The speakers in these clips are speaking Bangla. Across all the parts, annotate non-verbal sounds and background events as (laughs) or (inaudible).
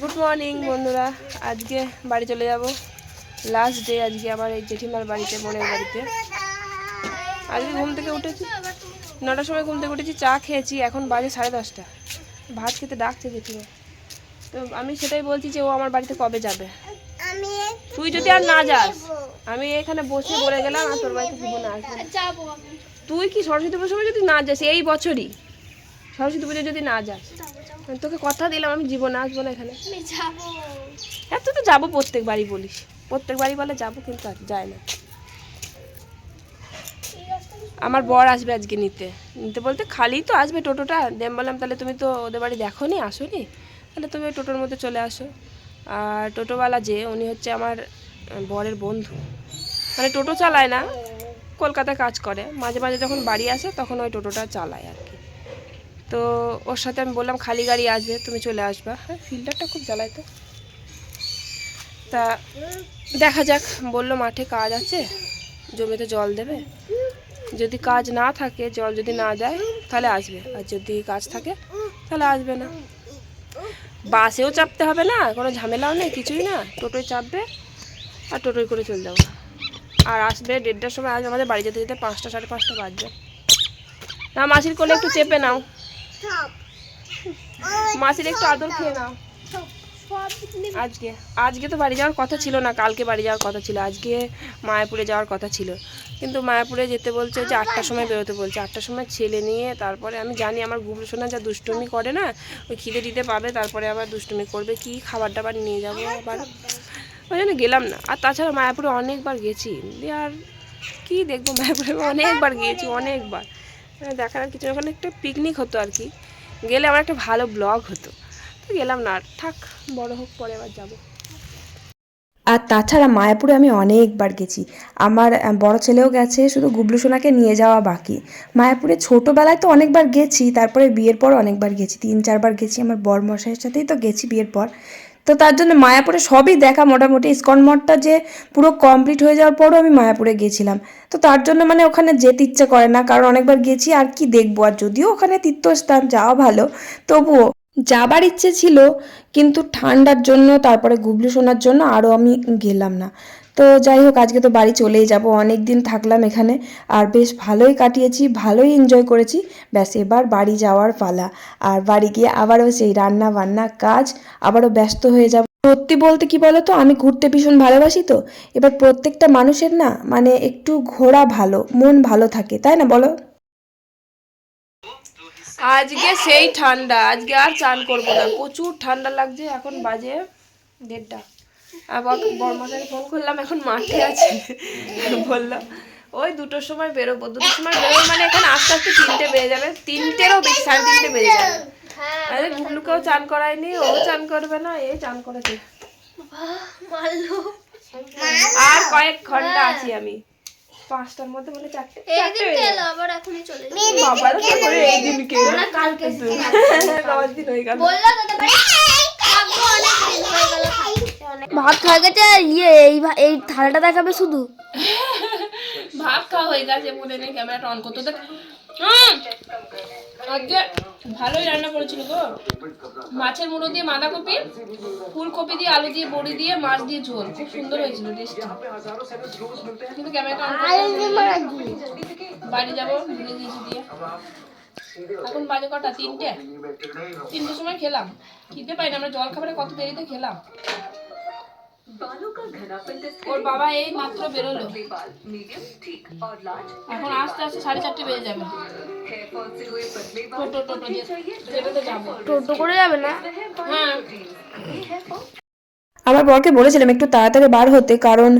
গুড মর্নিং বন্ধুরা। আজকে বাড়ি চলে যাব। লাস্ট ডে আজকে আমার এই জেঠিমার বাড়িতে বোনের বাড়িতে। আজকে ঘুম থেকে উঠেছি। নটার সময় ঘুম থেকে উঠেছি চা খেয়েছি। এখন বাজে সাড়ে দশটা। ভাত খেতে ডাকছে জেঠিমা। তো আমি সেটাই বলছি যে ও আমার বাড়িতে কবে যাবে। তুই যদি আর না যাস আমি এখানে বসে বলে গেলাম আর তোর বাড়িতে না। তুই কি সরস্বতী পুজোর সময় যদি না যাস এই বছরই? সরস্বতী পুজো যদি না যাস তোকে কথা দিলাম আমি জীবন আসব না এখানে। হ্যাঁ তুই তো যাব প্রত্যেক বাড়ি বলিস। প্রত্যেক বাড়ি বলে যাব কিন্তু আর যায় না। আমার বর আসবে আজকে নিতে। নিতে বলতে খালি তো আসবে টোটোটা। দেম বললাম তাহলে তুমি তো ওদের বাড়ি দেখো নি আসো নি তাহলে তুমি ওই টোটোর মধ্যে চলে আসো। আর টোটোওয়ালা যে উনি হচ্ছে আমার বরের বন্ধু। মানে টোটো চালায় না কলকাতায় কাজ করে। মাঝে মাঝে যখন বাড়ি আসে তখন ওই টোটোটা চালায় আর তো ওর সাথে আমি বললাম, খালি গাড়ি আসবে, তুমি চলে আসবা। হ্যাঁ ফিল্টারটা খুব জ্বালায় তো। তা দেখা যাক, বলল মাঠে কাজ আছে, জমিতে জল দেবে। যদি কাজ না থাকে, জল যদি না দেয় তাহলে আসবে। আর যদি কাজ থাকে, তাহলে আসবে না। বাসেও চাপতে হবে না, কোনো ঝামেলাও নেই, কিছুই না। টোটোয় চাপবে আর টোটোয় করে চলে যাব। আর আসবে দেড়টার সময়, আজ আমাদের বাড়ি যেতে যেতে পাঁচটা, সাড়ে পাঁচটা বাজবে। না, মাসির কোলে একটু চেপে নাও। (laughs) মাসির একটু আদর খেয়ে নাও। আজকে আজকে তো বাড়ি যাওয়ার কথা ছিল না কালকে বাড়ি যাওয়ার কথা ছিল আজকে মায়াপুরে যাওয়ার কথা ছিল। কিন্তু মায়াপুরে যেতে বলছে যে আটটার সময় বেরোতে বলছে আটটার সময় ছেলে নিয়ে তারপরে আমি জানি আমার গুবলু সোনা যা দুষ্টুমি করে না ওই খিদে দিতে পাবে তারপরে আবার দুষ্টুমি করবে কি খাবার দাবার নিয়ে যাব আবার? ওই জন্য গেলাম না। আর তাছাড়া মায়াপুরে অনেকবার গেছি। দিয়ে আর কি দেখব মায়াপুরে অনেকবার গিয়েছি অনেকবার। আহ, দেখার কিছু ওখানে একটা পিকনিক হতো আর কি। গেলে আমার একটা ভালো ব্লগ হতো। তো গেলাম না আর। থাক বড় হোক পরে আবার যাব। আর তাছাড়া মায়াপুরে আমি অনেকবার গেছি। আমার বড় ছেলেও গেছে শুধু গুবলু সোনাকে নিয়ে যাওয়া বাকি। মায়াপুরে ছোটোবেলায় তো অনেকবার গেছি তারপরে বিয়ের পর অনেকবার গেছি। তিন চারবার গেছি। আমার বর মশাইয়ের সাথেই তো গেছি বিয়ের পর। তো তার জন্য মায়াপুরে সবই দেখা মোটামুটি। ইস্কন মঠটা যে পুরো কমপ্লিট হয়ে যাওয়ার পরও আমি মায়াপুরে গেছিলাম তো তার জন্য মানে ওখানে যেতে ইচ্ছে করে না, কারণ অনেকবার গেছি আর কি দেখব? আর যদিও ওখানে তীর্থস্থান, যাওয়া ভালো, তবুও যাবার ইচ্ছে ছিল, কিন্তু ঠান্ডার জন্য, তারপরে গুবলি শোনার জন্য আরও আমি গেলাম না। তো যাই হোক, আজকে তো বাড়ি চলেই যাব। অনেক দিন থাকলাম এখানে। আর বেশ ভালোই কাটিয়েছি, ভালোই এনজয় করেছি। ব্যাস, এবার বাড়ি যাওয়ার পালা। আর বাড়ি গিয়ে আবারও সেই রান্না বান্না কাজ, আবারও ব্যস্ত হয়ে যাব। সত্যি বলতে কি বলো তো আমি ঘুরতে ভীষণ ভালোবাসি তো। এবার প্রত্যেকটা মানুষের না মানে একটু ঘোরা ভালো, মন ভালো থাকে, তাই না বলো? আজকে সেই ঠান্ডা, আজকে আর চান করব না। প্রচুর ঠান্ডা লাগছে, এখন বাজে দেড়টা। বর্মাকে ফোন করলাম এখন মাঠে আছে। বলল ওই দুটোর সময় বেরোবো দুটোর সময় বেরোবো মানে এখানে আস্তে আস্তে তিনটে বেজে যাবে তিনটেরও বেশি সাড়ে তিনটে বেজে যাবে। আরে গুবলুকেও চান করায়নি ও চান করবে না এই চান করেছে। আর কয়েক ঘণ্টা আছি আমি। পাঁচটার মধ্যে বলে চারটে। আবার এখনই চলে যাবে। বাবারও এই দিন কে কালকে দিন হয়ে গেল। ভাত খাওয়া গেছে? ইয়ে এই এই থালাটা দেখাবে শুধু। ভাত খাওয়া হয়ে গেছে মনে নেই ক্যামেরাটা অন করতে দেখ। আজকে ভালোই রান্না করেছিল গো। মাছের মুড়ো দিয়ে বাঁধাকপি ফুলকপি দিয়ে আলু দিয়ে বড়ি দিয়ে মাছ দিয়ে ঝোল। খুব সুন্দর হয়েছিল টেস্টি কিন্তু ক্যামেরাটা অন বাড়ি যাব ভুলে গিয়েছি দিয়ে। এখন বাজে কটা? তিনটে। তিনটের সময় খেলাম। খিদে পাই না আমরা জল খাবারে কত দেরিতে খেলাম। ওর বাবা এই মাত্র বেরোলো। এখন আস্তে আস্তে সাড়ে চারটে বেজে যাবে। টোটো টোটো দিয়ে টোটো করে যাবে না? হ্যাঁ। আমার বরকে বলেছিলাম একটু তাড়াতাড়ি বার হতে, কারণ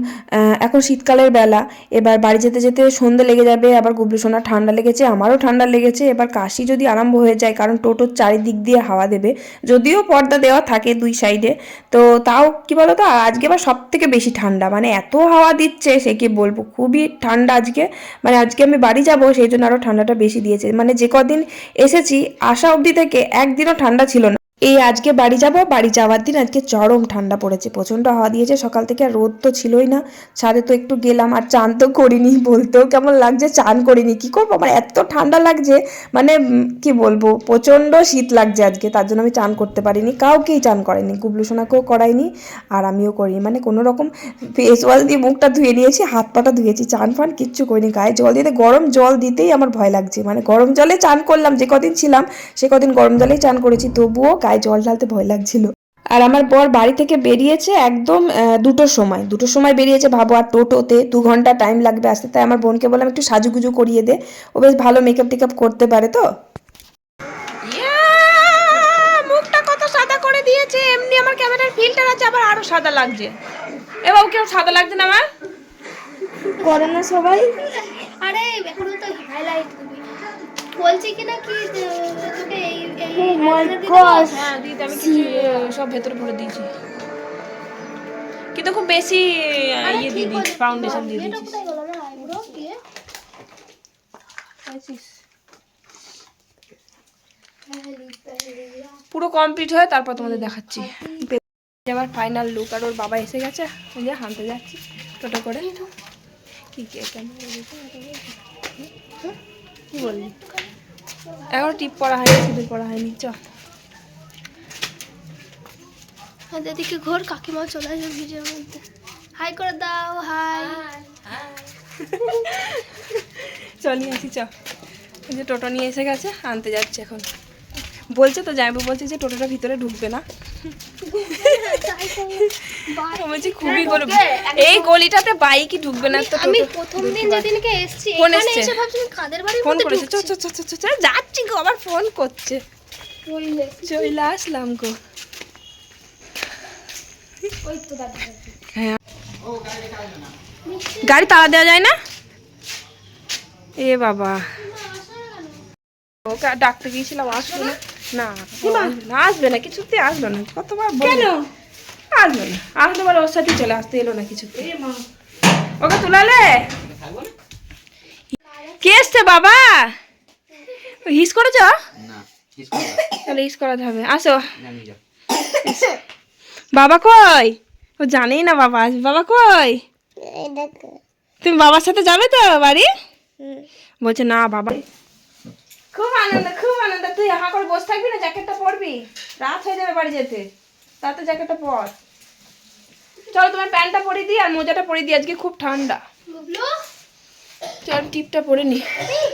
এখন শীতকালের বেলা। এবার বাড়ি যেতে যেতে সন্ধে লেগে যাবে, আবার গুবলু সোনার ঠান্ডা লেগেছে, আমারও ঠান্ডা লেগেছে। এবার কাশি যদি আরম্ভ হয়ে যায়, কারণ টোটোর চারিদিক দিয়ে হাওয়া দেবে, যদিও পর্দা দেওয়া থাকে দুই সাইডে, তো তাও কি বলো তো আজকে আবার সব থেকে বেশি ঠান্ডা। মানে এত হাওয়া দিচ্ছে, সে কি বলব, খুবই ঠান্ডা আজকে। মানে আজকে আমি বাড়ি যাব, সেই জন্য আরও ঠান্ডাটা বেশি দিয়েছে। মানে যে কদিন এসেছি, আসা অবধি থেকে একদিনও ঠান্ডা ছিল না। এই আজকে বাড়ি যাব, বাড়ি যাওয়ার দিন আজকে চরম ঠান্ডা পড়েছে, প্রচণ্ড হাওয়া দিয়েছে, সকাল থেকে আর রোদ তো ছিলই না, ছাদে তো একটু গেলাম আর চান তো করিনি, বলতেও কেমন লাগছে, চান করিনি, কি করব, আমার এত ঠান্ডা লাগছে মানে কি বলব, প্রচণ্ড শীত লাগছে আজকে, তার জন্য আমি চান করতে পারিনি, কাউকেই চান করাইনি গুবলু সোনাকেও করাইনি, আর আমিও করিনি মানে কোনো রকম ফেস ওয়াশ দিয়ে মুখটা ধুয়ে নিয়েছি, হাত পাটা ধুয়েছি, চান ফান কিচ্ছু করিনি, গায়ে জল দিতে, গরম জল দিতেই আমার ভয় লাগছে মানে গরম জলে চান করলাম, যে কদিন ছিলাম, সে কদিন গরম জলেই চান করেছি, তবুও গায়ে জল ঢালতে ভয় লাগছিল। আর আমার বর বাড়ি থেকে বেরিয়েছে একদম দুটোর সময়। দুটোর সময় বেরিয়েছে ভাবো আর টোটোতে। দু ঘণ্টা টাইম লাগবে আসতে। তাই আমার বোনকে বললাম একটু সাজুগুজু করিয়ে দে। ও বেশ ভালো মেকআপ টেকআপ করতে পারে তো? মুখটা কত সাদা করে দিয়েছে। এমনি আমার ক্যামেরার ফিল্টার আছে আবার আরও সাদা লাগছে। এ বাবু কেউ সাদা লাগছে না আমার? করে না সবাই। আরে এখনও তো হাইলাইট বলছি কি না কি তোকে এই এই Oh. হ্যাঁ দিদি আমি কিছু সব ভেতরে ভরে দিয়েছি। কিন্তু খুব বেশি ইয়ে দিয়ে দিয়েছি ফাউন্ডেশন দিয়ে দিয়েছি। দিয়ে পুরো কমপ্লিট হয়ে তারপর তোমাদের দেখাচ্ছি। আমার ফাইনাল লুক আর ওর বাবা এসে গেছে। ওই যে হানতে যাচ্ছি। টোটো করে। কি কে কেমন? কি বললি? এখনও টিপ পড়া হয়নি সিঁদুর পড়া হয়নি চ। এদিকে ঘোর কাকিমা চলে আসবে ভিডিওর মধ্যে। হাই করে দাও হাই (laughs) চলি আসি চ। ওই যে টোটো নিয়ে এসে গেছে আনতে যাচ্ছে এখন। বলছে তো যাইবো বলছে যে টোটোটা ভিতরে ঢুকবে না। (laughs) বলছে খুবই গলি এই গলিটাতে বাইকই ঢুকবে না তো আমি প্রথম দিন যেদিনকে এসেছি এখানে এসে ভাবছি কাদের বাড়ির ফোন করেছে। চ চ চ চ চ যাচ্ছি গো আবার ফোন করছে। চলে আসলাম গো। হ্যাঁ। গাড়ি তাড়া দেওয়া যায় না? এ বাবা। ওকে ডাকতে গিয়েছিলাম আসবে না? না আসবে না কিছুতে আসবে না। কতবার কেন? আসবে না। আসতে পারে ওর সাথে চলে আসতে এলো না কিছুতে। ওকে তুলালে? কে এসছে বাবা? হিস করেছ? না তাহলে হিস করাতে হবে। আসো। বাবা কই? ও জানেই না বাবা আসবে বাবা কই? তুমি বাবার সাথে যাবে তো বাড়ি? বলছে না বাবা। খুব আনন্দ খুব আনন্দ। তুই হাঁ করে বসে থাকবি না? জ্যাকেটটা পরবি? রাত হয়ে যাবে বাড়ি যেতে। তাতে জ্যাকেটটা পর। চলো তোমার প্যান্টটা পরে দিই আর মোজাটা পরে দিই। আজকে খুব ঠান্ডা। চল টিপটা পরে নি।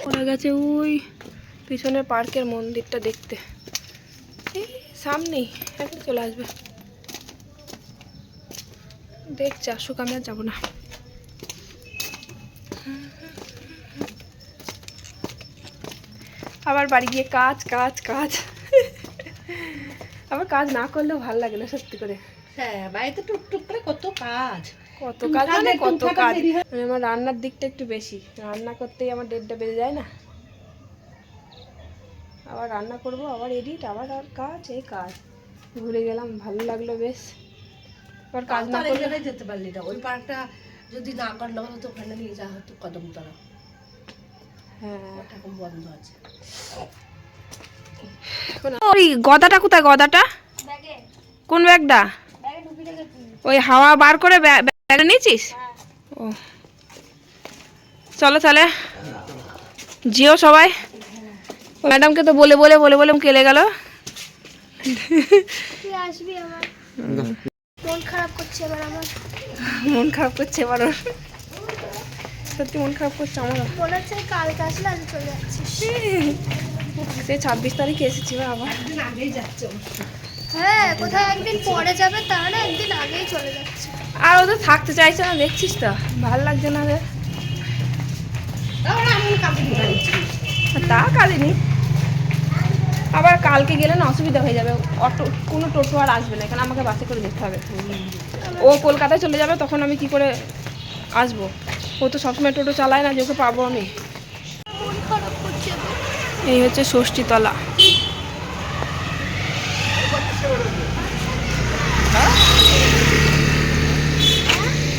পড়ে গেছে ওই পিছনের পার্কের মন্দিরটা দেখতে। এই সামনেই এখন চলে আসবে। দেখছি আসুক আমি আর যাব না। আবার বাড়ি গিয়ে কাজ কাজ কাজ। আবার কাজ না করলেও ভালো লাগে না সত্যি করে। হ্যাঁ বাড়িতে টুকটুক করে কত কাজ। কত কাজ মানে কত কাজ? মানে আমার রান্নার দিকটা একটু বেশি। রান্না করতেই আমার দেড়টা বেজে যায় না। আবার রান্না করব আবার এডিট আবার আর কাজ এই কাজ। ঘুরে গেলাম ভালো লাগল বেশ। আবার কাজ না করলে যেতে পারলি না। ওই পার্কটা যদি না করলে হতো ওখানে নিয়ে যাওয়া হতো কদমতলা। হ্যাঁ। ওটা এখন বন্ধ আছে। ওই গদাটা কোথায় গদাটা? কোন ব্যাগটা? ওই হাওয়া বার করে ব্যাগ নিয়েছিস? ও চলো তাহলে জিও সবাই। ম্যাডামকে তো বলে বলে বলে বলে কেলে গেল। তুই আসবি আমার মন খারাপ করছে এবার আমার। মন খারাপ করছে এবার ওর। সত্যি মন খারাপ করছে আমার। মনে হচ্ছে কালকে আসলে আজ চলে যাচ্ছিস সে ছাব্বিশ তারিখে এসেছি আবার। একদিন আগেই যাচ্ছে। হ্যাঁ কোথায় একদিন পরে যাবে তাহলে একদিন আগেই চলে যাচ্ছে। আর ওদের থাকতে চাইছে না দেখছিস তো? ভালো লাগছে না রে। তা কাঁদিনি আবার কালকে গেলে না অসুবিধা হয়ে যাবে অটো কোনো টোটো আর আসবে না এখানে আমাকে বাসে করে যেতে হবে। ও কলকাতায় চলে যাবে তখন আমি কি করে আসব? ও তো সবসময় টোটো চালায় না যে ওকে পাবো আমি। এই হচ্ছে ষষ্ঠীতলা।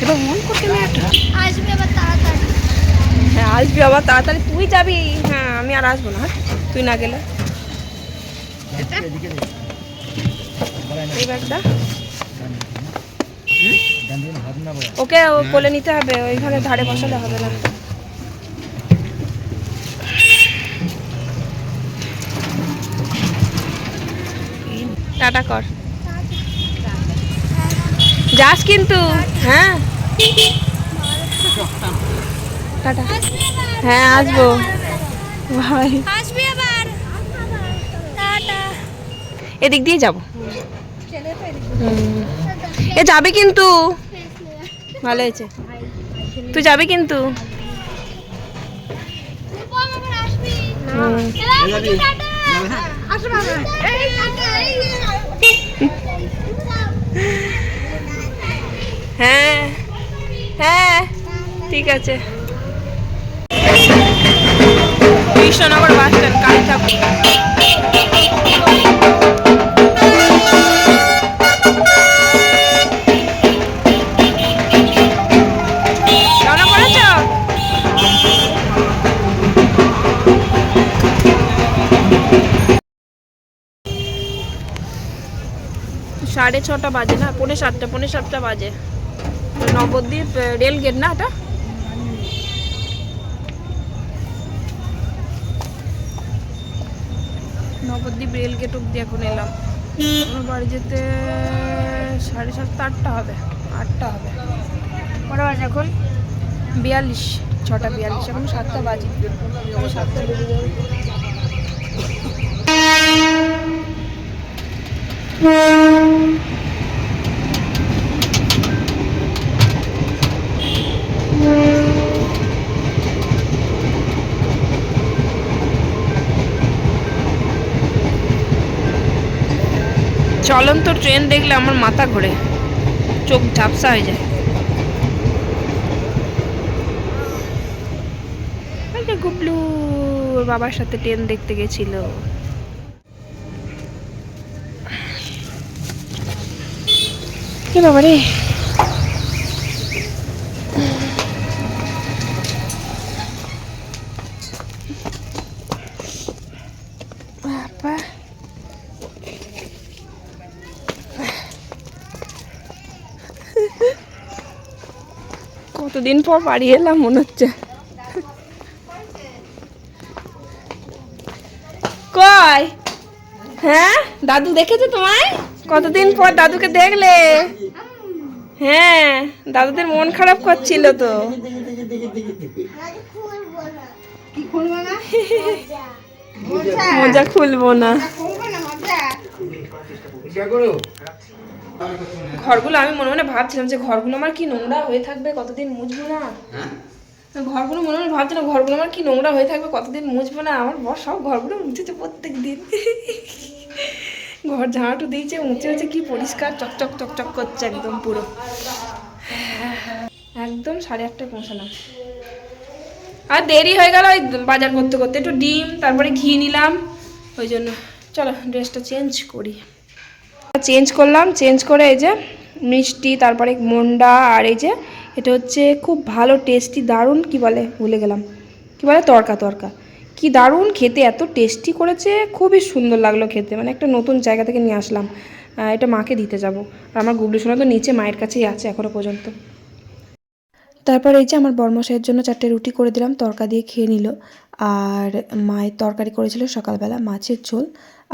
এবার মন করতে না একটা আসবি আবার তাড়াতাড়ি। হ্যাঁ আসবি আবার তাড়াতাড়ি। তুই যাবি? হ্যাঁ আমি আর আসব না। হ্যাঁ? তুই না গেলে। এই ব্যাগটা। ওকে ও কোলে নিতে হবে। ওইখানে ধারে বসালে হবে না। টাটা কর। যাস কিন্তু। হ্যাঁ। টাটা। হ্যাঁ আসব। ভাই আসবি আবার। টাটা। এদিক দিয়ে যাব। এ যাবে কিন্তু। ভালো হয়েছে। তুই যাবি কিন্তু। হ্যাঁ। হ্যাঁ ঠিক আছে। Krishnanagar bus stand, Kali Thakur. সাড়ে ছটা বাজে না? পৌনে সাতটা পৌনে সাতটা বাজে। নবদ্বীপ রেল গেট না এটা? নবদ্বীপ রেল গেট অব্দি এখন এলাম। আমার বাড়ি যেতে সাড়ে সাতটা, আটটা হবে আটটা হবে। কটা এখন বিয়াল্লিশ, ছটা বিয়াল্লিশ, এখন সাতটা বাজে। সাতটা বেজে যাবে। চলন্ত ট্রেন দেখলে আমার মাথা ঘোরে। চোখ ঝাপসা হয়ে যায়। গুবলু বাবার সাথে ট্রেন দেখতে গেছিল। কেন রে? কতদিন পর বাড়ি এলাম মনে হচ্ছে। কয় হ্যাঁ? দাদু দেখেছে তোমায়? কতদিন পর দাদুকে দেখলে? হ্যাঁ দাদুদের মন খারাপ করছিল তো। মজা। খুলবো না। ঘরগুলো আমি মনে মনে ভাবছিলাম যে ঘরগুলো আমার কি নোংরা হয়ে থাকবে কতদিন মুছবো না? হ্যাঁ? ঘরগুলো মনে মনে ভাবছিলাম ঘরগুলো আমার কি নোংরা হয়ে থাকবে কতদিন মুছবো না? আমার বর সব ঘরগুলো মুছেছে প্রত্যেক দিন ঘর ঝাঁটু দিয়েছে মুছে হচ্ছে কি পরিষ্কার চকচক চকচক করছে একদম পুরো। একদম সাড়ে আটটায় পৌঁছালাম। আর দেরি হয়ে গেল ওই বাজার করতে করতে। একটু ডিম তারপরে ঘি নিলাম। ওই জন্য। চলো ড্রেসটা চেঞ্জ করি। চেঞ্জ করলাম চেঞ্জ করে এই যে মিষ্টি, তারপরে মন্ডা আর এই যে এটা হচ্ছে খুব ভালো টেস্টি দারুণ, কি বলে, ভুলে গেলাম। কি বলে, তরকা তরকা। কি দারুণ খেতে, এত টেস্টি করেছে, খুবই সুন্দর লাগল খেতে। মানে একটা নতুন জায়গা থেকে নিয়ে আসলাম। এটা মাকে দিতে যাব। আর আমার গুবলু সোনা তো নিচে, মায়ের কাছেই আছে এখনও পর্যন্ত। তারপর এই যে আমার বর্মশাইয়ের জন্য চারটে রুটি করে দিলাম, তরকা দিয়ে খেয়ে নিল। আর মায়ের তরকারি করেছিল সকালবেলা মাছের ঝোল,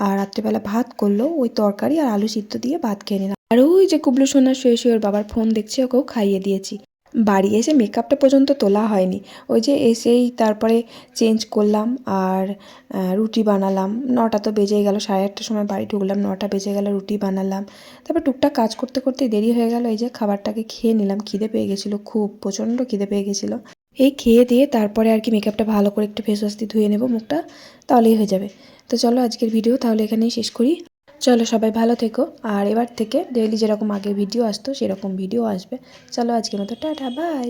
আর রাত্রেবেলা ভাত করল, ওই তরকারি আর আলু সিদ্ধ দিয়ে ভাত খেয়ে নিলাম। আর ওই যে কুবলু সোনার শুয়ে শুয়ে ওর বাবার ফোন দেখছে, ওকেও খাইয়ে দিয়েছি। বাড়ি এসে মেকআপটা পর্যন্ত তোলা হয়নি। ওই যে এসেই তারপরে চেঞ্জ করলাম আর রুটি বানালাম। নটা তো বেজেই গেল, সাড়ে আটটার সময় বাড়ি ঢুকলাম, নটা বেজে গেল, রুটি বানালাম। তারপর টুকটাক কাজ করতে করতে দেরি হয়ে গেল, এই যে খাবারটাকে খেয়ে নিলাম, খিদে পেয়ে গেছিল খুব, প্রচণ্ড খিদে পেয়ে গেছিল। এই খেয়ে দিয়ে তারপরে আর কি মেকআপটা ভালো করে একটু ফেস ওয়াশ দিয়ে ধুয়ে নেব, মুখটা তাহলেই হয়ে যাবে। তো চলো আজকের ভিডিও তাহলে এখানেই শেষ করি। চলো সবাই ভালো থেকো। আর এবার থেকে ডেইলি যেরকম আগে ভিডিও আসতো, সেরকম ভিডিও আসবে। চলো আজকের মতো, টাটা বাই